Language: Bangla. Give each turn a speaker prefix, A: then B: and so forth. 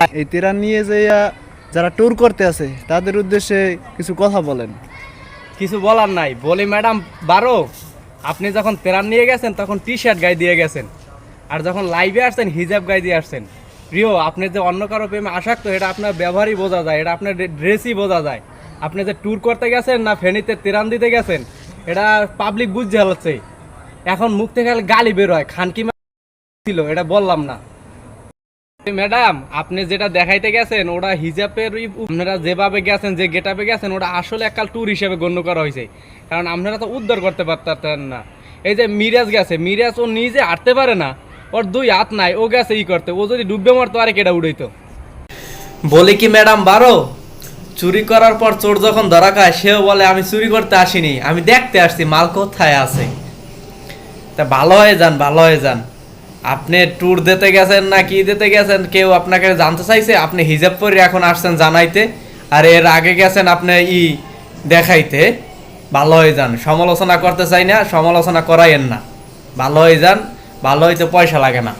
A: এই তেরান নিয়ে যাইয়া যারা ট্যুর করতে আছে, তাদের উদ্দেশ্যে কিছু কথা বলেন।
B: কিছু বলার নাই। বলি, ম্যাডাম, বারো, আপনি যখন তেরান নিয়ে গেছেন, তখন টি শার্ট গায়ে দিয়ে গেছেন। আর যখন লাইভে আসছেন হিজাব গায়ে দিয়ে আসছেন। প্রিয়, আপনি যে অন্য কারও প্রেমে আসক্ত, এটা আপনার ব্যবহারই বোঝা যায়, এটা আপনার ড্রেসই বোঝা যায়। আপনি যে ট্যুর করতে গেছেন না ফেনীতে তেরান দিতে গেছেন, এটা পাবলিক বুঝতে হচ্ছে। এখন মুখ থেকে গালি বের হয়, খানকি ছিল এটা বললাম না। ম্যাডাম আপনি যেটা দেখাইতে গেছেন, ওটা হিজাবের আপনারা যেভাবে গেছেন, যে গেটাপে গেছেন, ওটা আসলে এককাল ট্যুর হিসেবে গণ্য করা হয়েছে। কারণ আপনারা তো উদ্ধার করতে পারতেন না। এই যে মিরাজ গেছে, মিরাজ ও নিজে হাঁটতে পারে না। ওর দুই হাত নাই, ও গেছে ই করতে। ও যদি ডুববে মারতো আরে কেটা উড়াইতো। বলি কি ম্যাডাম বারো? চুরি করার পর চোর যখন ধরা খায়, সেও বলে, আমি চুরি করতে আসিনি, আমি দেখতে আসছি, মাল কোথায় আছে? তা ভালো হয়ে যান, ভালো হয়ে যান। আপনি ট্যুর দিতে গেছেন না কি দিতে গেছেন, কেউ আপনাকে জানতে চাইছে, আপনি হিজাব পরে এখন আসছেন জানাইতে, আর এর আগে গেছেন আপনি ই দেখাইতে, ভালো হয়ে যান। সমালোচনা করতে চাই না, সমালোচনা করাইয়েন না। ভালো হয়ে যান, ভালো হইতে পয়সা লাগে না।